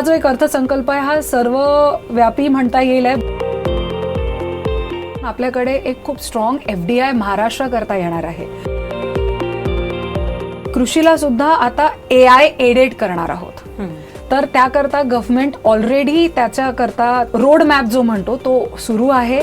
हा जो एक अर्थसंकल्प आहे हा सर्व व्यापी म्हणता येईल आहे. आपल्याकडे एक खूप strong F D I Maharashtra करता येणार आहे. कृषीला सुद्धा आता ए आय एडेड करणार आहोत. तर त्याकरता गव्हर्नमेंट ऑलरेडी त्याच्याकरता रोड मॅप जो म्हणतो तो सुरू आहे.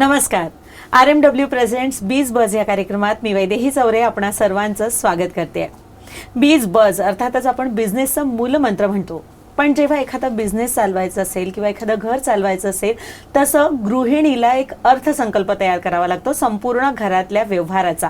नमस्कार. आर एम डब्ल्यू प्रेझेंट्स बीज बज या कार्यक्रमात मी वैदेही चौरे आपणा सर्वांचं स्वागत करते. बीज बज अर्थातच आपण बिझनेसचा मूलमंत्र म्हणतो. पण जेव्हा एखादा बिझनेस चालवायचा असेल किंवा एखादं घर चालवायचं असेल तसं गृहिणीला एक अर्थसंकल्प तयार करावा लागतो संपूर्ण घरातल्या व्यवहाराचा.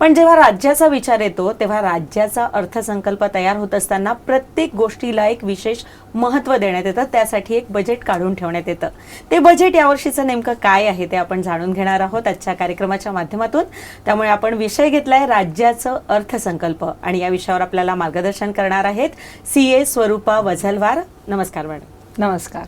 पण जेव्हा राज्याचा विचार येतो तेव्हा राज्याचा अर्थसंकल्प तयार होत असताना प्रत्येक गोष्टीला एक विशेष महत्त्व देण्यात येतं. त्यासाठी एक बजेट काढून ठेवण्यात येतं. ते बजेट यावर्षीचं नेमकं काय आहे ते आपण जाणून घेणार आहोत आजच्या कार्यक्रमाच्या माध्यमातून. त्यामुळे आपण विषय घेतलाय राज्याचं अर्थसंकल्प आणि या विषयावर आपल्याला मार्गदर्शन करणार आहेत सी ए स्वरूपा वझलवार. नमस्कार मॅडम. नमस्कार.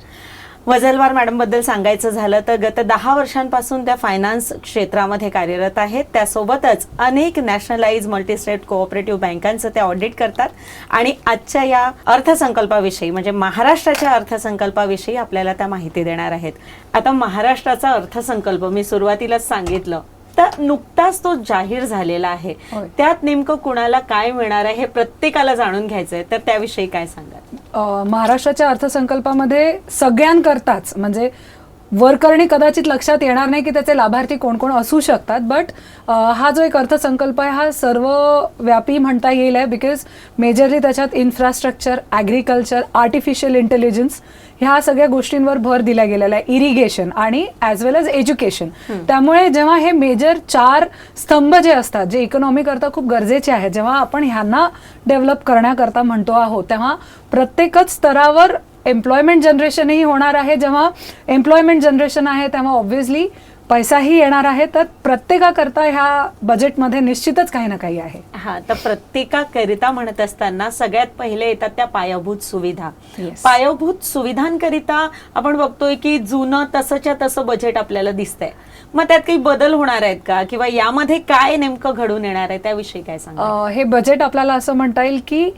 वझलवार मॅडमबद्दल सांगायचं झालं तर गत दहा वर्षांपासून त्या फायनान्स क्षेत्रामध्ये कार्यरत आहेत. त्यासोबतच अनेक नॅशनलाइज मल्टीस्टेट कोऑपरेटिव्ह बँकांचं त्या ऑडिट करतात. आणि आजच्या या अर्थसंकल्पाविषयी म्हणजे महाराष्ट्राच्या अर्थसंकल्पाविषयी आपल्याला त्या माहिती देणार आहेत. आता महाराष्ट्राचा अर्थसंकल्प मी सुरुवातीलाच सांगितलं. तर नुकताच तो जाहीर झालेला आहे. त्यात नेमकं कुणाला काय मिळणार आहे हे प्रत्येकाला जाणून घ्यायचंय. तर त्याविषयी काय सांगाल? अ, महाराष्ट्राच्या अर्थसंकल्पामध्ये सगळ्यांकरताच म्हणजे वरकरणी कदाचित लक्षात येणार नाही की त्याचे लाभार्थी कोण कोण असू शकतात बट हा जो एक अर्थसंकल्प आहे हा सर्व व्यापी म्हणता येईल आहे बिकॉज मेजरली त्याच्यात इन्फ्रास्ट्रक्चर ॲग्रिकल्चर आर्टिफिशियल इंटेलिजन्स ह्या सगळ्या गोष्टींवर भर दिला गेलेला आहे. इरिगेशन आणि ॲज वेल एज एज्युकेशन त्यामुळे जेव्हा हे मेजर चार स्तंभ जे असतात जे इकॉनॉमी करता खूप गरजेचे आहेत जेव्हा आपण ह्यांना डेव्हलप करण्याकरता म्हणतो आहोत तेव्हा प्रत्येकच स्तरावर एम्प्लॉयमेंट जनरेशनही होणार आहे. जेव्हा एम्प्लॉयमेंट जनरेशन आहे तेव्हा ऑब्व्हियसली पैसाही येणार आहे तर प्रत्येकाकरता ह्या बजेटमध्ये निश्चितच काही ना काही आहे. हा तर प्रत्येकाकरिता म्हणत असताना सगळ्यात पहिले येतात त्या पायाभूत सुविधा. Yes. पायाभूत सुविधांकरिता आपण बघतोय की जुनं तसंच्या तसं बजेट आपल्याला दिसतंय. मग त्यात काही बदल होणार आहेत का? किंवा यामध्ये काय नेमकं घडून येणार आहे? त्याविषयी काय सांगा अ, हे बजेट आपल्याला असं म्हणता येईल की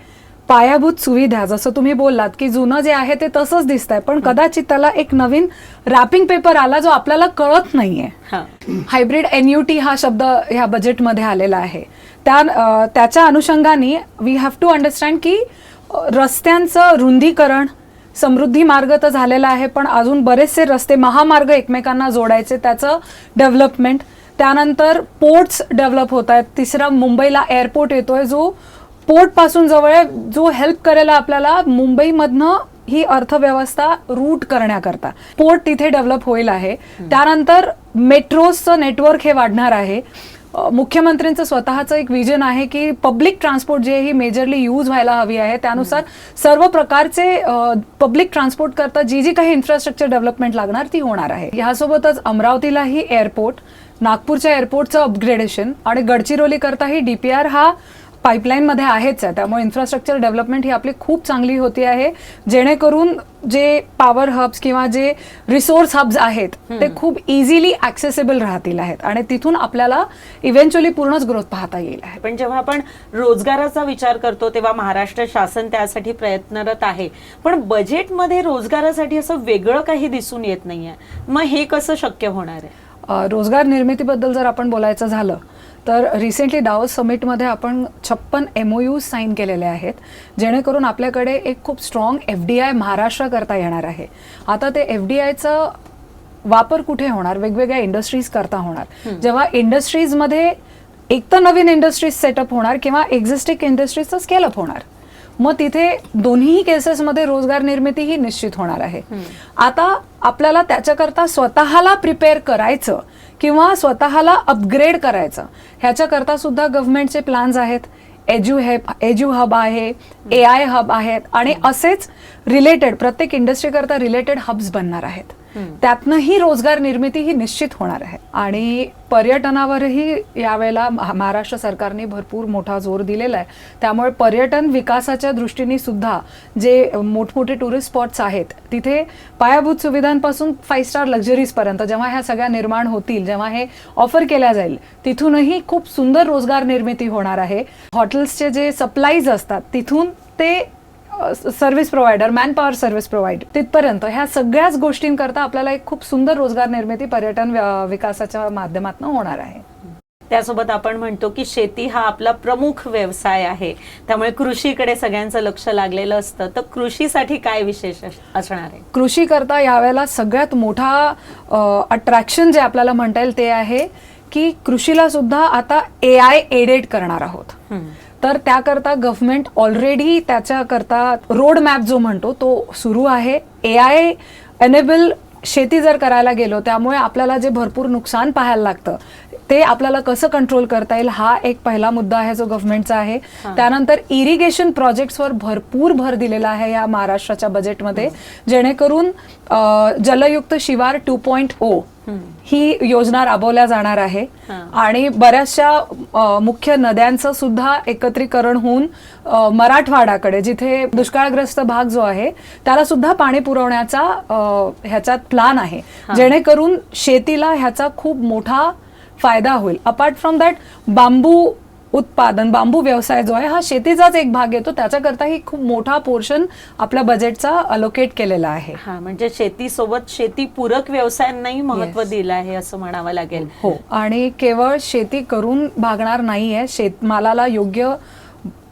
पायाभूत सुविधा जसं तुम्ही बोललात की जुनं जे आहे ते तसंच दिसतंय पण कदाचित त्याला एक नवीन रॅपिंग पेपर आला जो आपल्याला कळत नाहीये. हा. हायब्रिड एन यू टी हा शब्द ह्या बजेटमध्ये आलेला आहे. त्या त्याच्या अनुषंगाने वी हॅव टू अंडरस्टँड की रस्त्यांचं रुंदीकरण समृद्धी मार्ग तर झालेला आहे पण अजून बरेचसे रस्ते महामार्ग एकमेकांना जोडायचे त्याचं डेव्हलपमेंट त्यानंतर पोर्ट्स डेव्हलप होत आहेत. तिसरा मुंबईला एअरपोर्ट येतोय जो पोर्टपासून जवळ आहे, जो हेल्प करेल आपल्याला मुंबईमधनं ही अर्थव्यवस्था रूट करण्याकरता. पोर्ट तिथे डेव्हलप होईल आहे. त्यानंतर मेट्रोजचं नेटवर्क हे वाढणार आहे. मुख्यमंत्र्यांचं स्वतःचं एक विजन आहे की पब्लिक ट्रान्सपोर्ट जे ही मेजरली यूज व्हायला हवी आहे त्यानुसार सर्व प्रकारचे पब्लिक ट्रान्सपोर्ट करता जी जी काही इन्फ्रास्ट्रक्चर डेव्हलपमेंट लागणार ती होणार आहे. ह्यासोबतच अमरावतीलाही एअरपोर्ट नागपूरच्या एअरपोर्टचं अपग्रेडेशन आणि गडचिरोली करताही डीपीआर हा पाईपलाईन मध्ये आहेच आहे. त्यामुळे इन्फ्रास्ट्रक्चर डेव्हलपमेंट ही आपली खूप चांगली होती आहे. जेणेकरून जे पॉवर हब्स किंवा जे रिसोर्स हब्स आहेत ते खूप इझिली ऍक्सेसिबल राहतील आहेत आणि तिथून आपल्याला इव्हेंच्युअली पूर्णच ग्रोथ पाहता येईल आहे. पण जेव्हा आपण रोजगाराचा विचार करतो तेव्हा महाराष्ट्र शासन त्यासाठी प्रयत्नरत आहे. पण बजेटमध्ये रोजगारासाठी असं वेगळं काही दिसून येत नाहीये. मग हे कसं शक्य होणार आहे? रोजगार निर्मितीबद्दल जर आपण बोलायचं झालं तर रिसेंटली डावस समिटमध्ये आपण छप्पन एम ओ यूज साईन केलेले आहेत जेणेकरून आपल्याकडे एक खूप strong F D I Maharashtra करता येणार आहे. आता ते एफ डी आयचं वापर कुठे होणार? वेगवेगळ्या इंडस्ट्रीज करता होणार. जेव्हा इंडस्ट्रीजमध्ये एक तर नवीन इंडस्ट्रीज सेटअप होणार किंवा एक्झिस्टिंग इंडस्ट्रीजचं स्केलअप होणार. मग तिथे दोन्ही केसेसमध्ये रोजगार निर्मिती ही निश्चित होणार आहे. आता आपल्याला त्याच्याकरता स्वतःला प्रिपेअर करायचं किंवा स्वतःला अपग्रेड करायचं ह्याच्याकरता सुद्धा गव्हर्नमेंटचे प्लॅन्स आहेत. एज्यू हेब एज्यू हब आहे ए आय हब आहेत आणि असेच रिलेटेड प्रत्येक इंडस्ट्री करता रिलेटेड हब्स बनणार आहेत. त्यातनंही रोजगार निर्मिती ही निश्चित होणार आहे. आणि पर्यटनावरही यावेळेला महाराष्ट्र सरकारने भरपूर मोठा जोर दिलेला आहे. त्यामुळे पर्यटन विकासाच्या दृष्टीने सुद्धा जे मोठमोठे टुरिस्ट स्पॉट्स आहेत तिथे पायाभूत सुविधांपासून फाईव्ह स्टार लक्झरीज पर्यंत जेव्हा ह्या सगळ्या निर्माण होतील जेव्हा हे ऑफर केल्या जाईल तिथूनही खूप सुंदर रोजगार निर्मिती होणार आहे. हॉटेल्सचे जे सप्लाईज असतात तिथून ते service provider man power service provide तिथपर्यंत ह्या सगळ्याच गोष्टींकरता आपल्याला एक खूप सुंदर रोजगार निर्मिती पर्यटन विकासाच्या माध्यमातून होणार आहे. त्यासोबत आपण म्हणतो की शेती हा आपला प्रमुख व्यवसाय आहे. त्यामुळे कृषीकडे सगळ्यांचं लक्ष लागलेलं असतं. तर कृषीसाठी काय विशेष अस- असणार आहे? कृषी करता यावेळेला सगळ्यात मोठा अट्रॅक्शन जे आपल्याला म्हणता येईल ते आहे की कृषीला सुद्धा आता ए आय एडेड करणार आहोत. तर त्याकरता गव्हर्नमेंट ऑलरेडी त्याच्याकरता रोड मॅप जो म्हणतो तो सुरू आहे. ए आय एनेबल शेती जर करायला गेलो त्यामुळे आपल्याला जे भरपूर नुकसान पाहायला लागतं ते आपल्याला कसं कंट्रोल करता येईल हा एक पहिला मुद्दा आहे जो गव्हर्नमेंटचा आहे. त्यानंतर इरिगेशन प्रोजेक्ट्सवर भरपूर भर दिलेला आहे या महाराष्ट्राच्या बजेटमध्ये जेणेकरून जलयुक्त शिवार टू पॉइंट ओ ही योजना राबवल्या जाणार आहे. आणि बऱ्याचशा मुख्य नद्यांचं सुद्धा एकत्रीकरण होऊन मराठवाडाकडे जिथे दुष्काळग्रस्त भाग जो आहे त्याला सुद्धा पाणी पुरवण्याचा ह्याच्यात प्लान आहे. जेणेकरून शेतीला ह्याचा खूप मोठा फायदा होईल. अपार्ट फ्रॉम दॅट बांबू उत्पादन बांबू व्यवसाय जो आहे हा शेतीचाच एक भाग येतो. त्याच्याकरताही खूप मोठा पोर्शन आपल्या बजेटचा अलोकेट केलेला आहे. हा म्हणजे शेतीसोबत शेतीपूरक व्यवसायांनाही महत्त्व Yes. दिलं आहे असं म्हणावं लागेल. हो आणि केवळ शेती करून भागणार नाहीये. शेतमालाला योग्य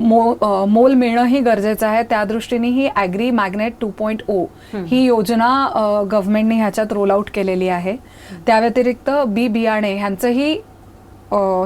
मो अ, मोल मिळणंही गरजेचं आहे. त्या दृष्टीने ही agri magnet two point O ही योजना गव्हर्नमेंटने ह्याच्यात रोल आउट केलेली आहे. त्या व्यतिरिक्त बी बियाणे ह्यांचंही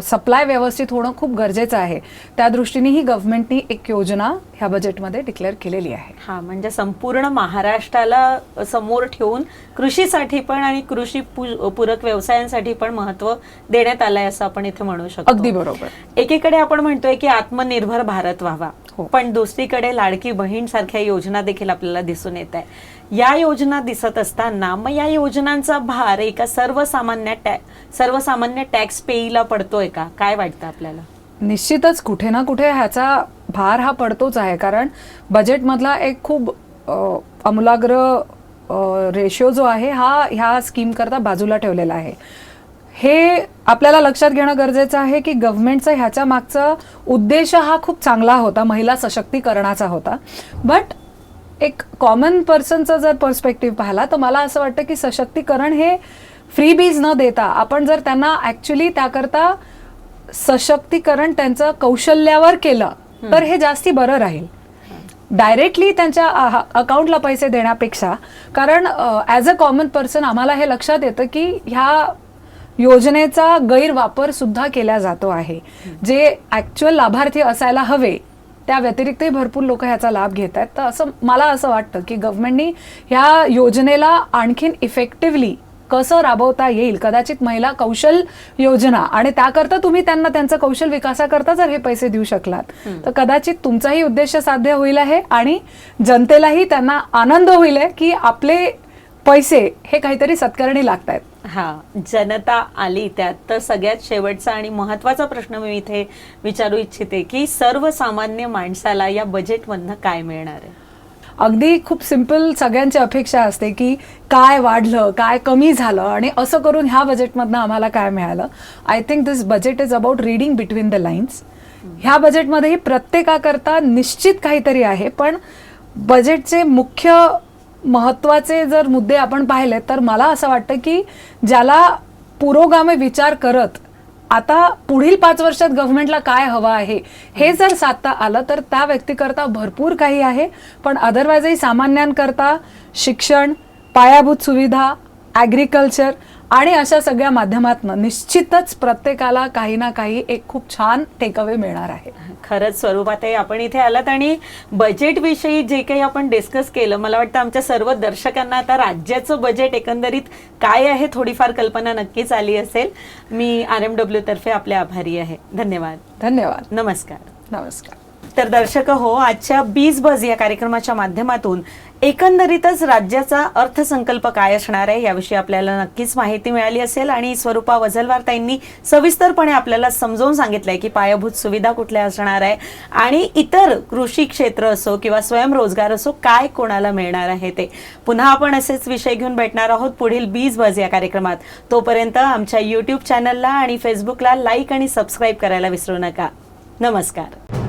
सप्लाय व्यवस्थित होणं खूप गरजेचं आहे. त्या दृष्टीने ही गव्हर्नमेंटनी एक योजना ह्या बजेटमध्ये डिक्लेअर केलेली आहे. हा म्हणजे संपूर्ण महाराष्ट्राला समोर ठेवून कृषीसाठी पण आणि कृषी पूरक व्यवसायांसाठी पण महत्त्व देण्यात आलंय असं आपण इथे म्हणू शकतो. अगदी बरोबर. एकीकडे आपण म्हणतोय की आत्मनिर्भर भारत व्हावा. हो. पण दुसरीकडे लाडकी बहीण सारख्या योजना देखील आपल्याला दिसून येत आहे. या योजना दिसत असताना मग या योजनांचा भार एका सर्वसामान्य टॅ सर्वसामान्य टॅक्स पेईला पडतोय का? काय वाटतं आपल्याला? निश्चितच कुठे ना कुठे ह्याचा भार हा पडतोच आहे कारण बजेटमधला एक खूप अमूलाग्र आमूलाग्र रेशो जो आहे हा ह्या स्कीमकरता बाजूला ठेवलेला आहे. हे आपल्याला लक्षात घेणं गरजेचं आहे की गव्हर्नमेंटचा ह्याच्या मागचा उद्देश हा खूप चांगला होता महिला सशक्तीकरणाचा होता. बट एक कॉमन पर्सनचा जर पर्स्पेक्टिव्ह पाहिला तर मला असं वाटतं की सशक्तीकरण हे फ्री बीज न देता आपण जर त्यांना ॲक्च्युली त्याकरता सशक्तीकरण त्यांचं कौशल्यावर केलं तर हे जास्ती बरं राहील. डायरेक्टली त्यांच्या अकाउंटला पैसे देण्यापेक्षा कारण ॲज अ कॉमन पर्सन आम्हाला हे लक्षात येतं की ह्या योजनेचा गैरवापर सुद्धा केला जातो आहे. जे ऍक्च्युअल लाभार्थी असायला हवे त्या व्यतिरिक्तही भरपूर लोक ह्याचा लाभ घेत आहेत. तर असं मला असं वाटतं की गव्हर्नमेंटनी ह्या योजनेला आणखीन इफेक्टिव्हली कसं राबवता येईल? कदाचित महिला कौशल योजना आणि त्याकरता तुम्ही त्यांना त्यांचं कौशल विकासाकरता जर हे पैसे देऊ शकलात तर कदाचित तुमचाही उद्देश साध्य होईल आहे आणि जनतेलाही त्यांना आनंद होईल आहे की आपले पैसे हे काहीतरी सत्कारणी लागत आहेत हा जनता आली त्यात. तर सगळ्यात शेवटचा आणि महत्त्वाचा प्रश्न मी इथे विचारू इच्छिते की सर्वसामान्य माणसाला या बजेटमधनं काय मिळणार आहे? अगदी खूप सिंपल सगळ्यांची अपेक्षा असते की काय वाढलं काय कमी झालं आणि असं करून ह्या बजेटमधनं आम्हाला काय मिळालं. I think this budget is about reading between the lines ह्या बजेटमध्येही प्रत्येकाकरता निश्चित काहीतरी आहे पण बजेटचे मुख्य महत्त्वाचे जर मुद्दे आपण पाहिले तर मला असं वाटतं की ज्याला पुरोगामी विचार करत आता पुढील पाच वर्षात गव्हर्नमेंटला काय हवं आहे हे जर साधता आलं तर त्या व्यक्तीकरता भरपूर काही आहे. पण अदरवाईजही सामान्यांकरता शिक्षण पायाभूत सुविधा ॲग्रिकल्चर आणि अशा सगळ्या माध्यमातनं निश्चितच प्रत्येकाला काही ना काही एक खूप छान टेकअवे मिळणार आहे. खरंच स्वरूपातही आपण इथे आलात आणि बजेटविषयी जे काही आपण डिस्कस केलं मला वाटतं आमच्या सर्व दर्शकांना आता राज्याचं बजेट एकंदरीत काय आहे थोडीफार कल्पना नक्कीच आली असेल. मी आर एम डब्ल्यू तर्फे आपले आभारी आहे. धन्यवाद. धन्यवाद. नमस्कार. नमस्कार. तर दर्शक हो आजच्या बीज बज या कार्यक्रमाच्या माध्यमातून एकंदरीतच राज्याचा अर्थसंकल्प काय असणार आहे याविषयी आपल्याला नक्कीच माहिती मिळाली असेल आणि स्वरूपा वझलवार ताईंनी सविस्तरपणे आपल्याला समजावून सांगितलंय की पायाभूत सुविधा कुठल्या असणार आहे आणि इतर कृषी क्षेत्र असो किंवा स्वयंरोजगार असो काय कोणाला मिळणार आहे ते. पुन्हा आपण असेच विषय घेऊन भेटणार आहोत पुढील बीज बज या कार्यक्रमात. तोपर्यंत आमच्या युट्यूब चॅनलला आणि फेसबुकला लाईक आणि सबस्क्राईब करायला विसरू नका. नमस्कार.